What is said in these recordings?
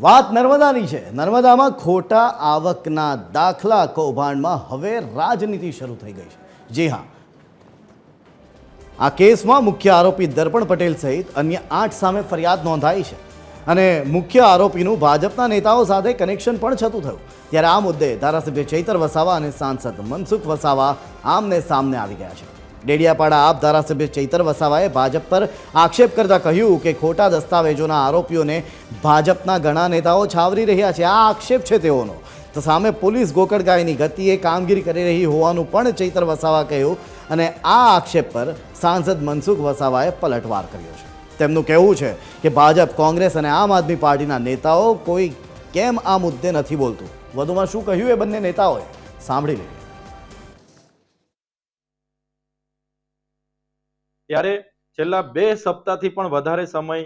વાત નર્મદાની છે. નર્મદામાં ખોટા આવકના દાખલા કૌભાંડમાં હવે રાજનીતિ શરૂ થઈ ગઈ છે. જી હા. આ કેસમાં મુખ્ય આરોપી દર્પણ પટેલ સહિત અન્ય આઠ સામે ફરિયાદ નોંધાઈ છે. અને મુખ્ય આરોપીનું ભાજપના નેતાઓ સાથે કનેક્શન પણ છતું થયું. ત્યારે આ મુદ્દે ધારાસભ્ય ચૈતર વસાવા અને સાંસદ મનસુખ વસાવા આમને સામને આવી ગયા છે. ડેડિયાપાડા આપ ધારાસભ્ય ચૈતર વસાવાએ ભાજપ પર આક્ષેપ કરતા કહ્યું કે ખોટા દસ્તાવેજોના આરોપીઓને ભાજપના ઘણા નેતાઓ છાવરી રહ્યા છે. આ આક્ષેપ છે તેઓનો. તો સામે પોલીસ ગોકળગાયની ગતિએ કામગીરી કરી રહી હોવાનું પણ ચૈતર વસાવા કહ્યું અને આ આક્ષેપ પર સાંસદ મનસુખ વસાવાએ પલટવાર કર્યો છે. તેમનું કહેવું છે કે ભાજપ, કોંગ્રેસ અને આમ આદમી પાર્ટીના નેતાઓ કોઈ કેમ આ મુદ્દે નથી બોલતું? વધુમાં શું કહ્યું એ બંને નેતાઓએ? સાંભળી લઈએ. ત્યારે છેલ્લા બે સપ્તાહથી પણ વધારે સમય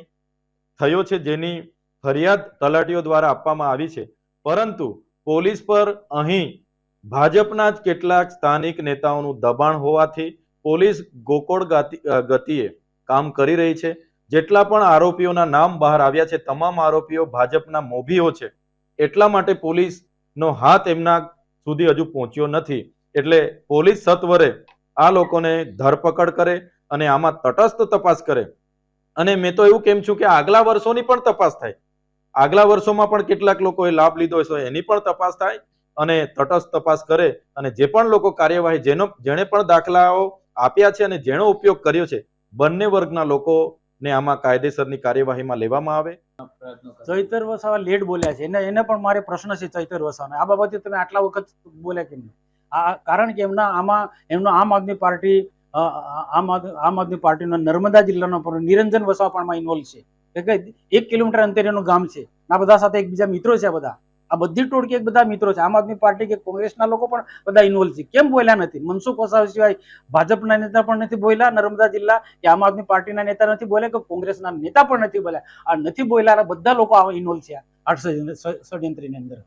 થયો છે જેની ફરિયાદ તલાટીઓ દ્વારા આપવામાં આવી છે. પરંતુ પોલીસ પર અહીં ભાજપના જ કેટલાક સ્થાનિક નેતાઓનું દબાણ હોવાથી પોલીસ ગોકોળ ગાતી- ગતિએ કામ કરી રહી છે. જેટલા પણ આરોપીઓના નામ બહાર આવ્યા છે, તમામ આરોપીઓ ભાજપના મોભીઓ છે. એટલા માટે પોલીસનો હાથ એમના સુધી હજુ પહોંચ્યો નથી. એટલે પોલીસ સત્વરે આ લોકોને ધરપકડ કરે અને આમાં તટસ્થ તપાસ કરે. અને મેં તો એવું કેમ છું કે આગલા વર્ષોની પણ તપાસ થાય. આગલા વર્ષોમાં પણ કેટલાક લોકોએ લાભ લીધો હશે, એની પણ તપાસ થાય અને તટસ્થ તપાસ કરે અને જે પણ લોકો કાર્યવાહી જેનો, જેણે પણ દાખલાઓ આપ્યા છે અને જેનો ઉપયોગ કર્યો છે, બંને વર્ગના લોકોને આમાં કાયદેસરની કાર્યવાહીમાં લેવામાં આવે. ચૈતર વસાવા લેટ બોલ્યા છે. એને એને પણ મારે પ્રશ્ન છે ચૈતર વસાવાને. આ બાબતે તમે આટલા વખત બોલ્યા કેમ? આ કારણ કે એમના, આમાં, એમનો આમ આદમી પાર્ટી આમ આદમી પાર્ટીનો નર્મદા જિલ્લાનો પણ નિરંજન વસાવા ઇન્વોલ્વ છે. એક કિલોમીટર અંતરે એનું ગામ છે. આ બધા સાથે એકબીજા મિત્રો છે બધા. આ બધી ટોળકી એક બધા મિત્રો છે. આમ આદમી પાર્ટી કે કોંગ્રેસના લોકો પણ બધા ઇન્વોલ્વ છે. કેમ બોલ્યા નથી? મનસુખ વસાવા સિવાય ભાજપના નેતા પણ નથી બોલ્યા, નર્મદા જિલ્લા કે આમ આદમી પાર્ટીના નેતા નથી બોલ્યા કે કોંગ્રેસના નેતા પણ નથી બોલ્યા. આ નથી બોલ્યા બધા લોકો ઇન્વોલ્વ છે આ ષડયંત્રની અંદર.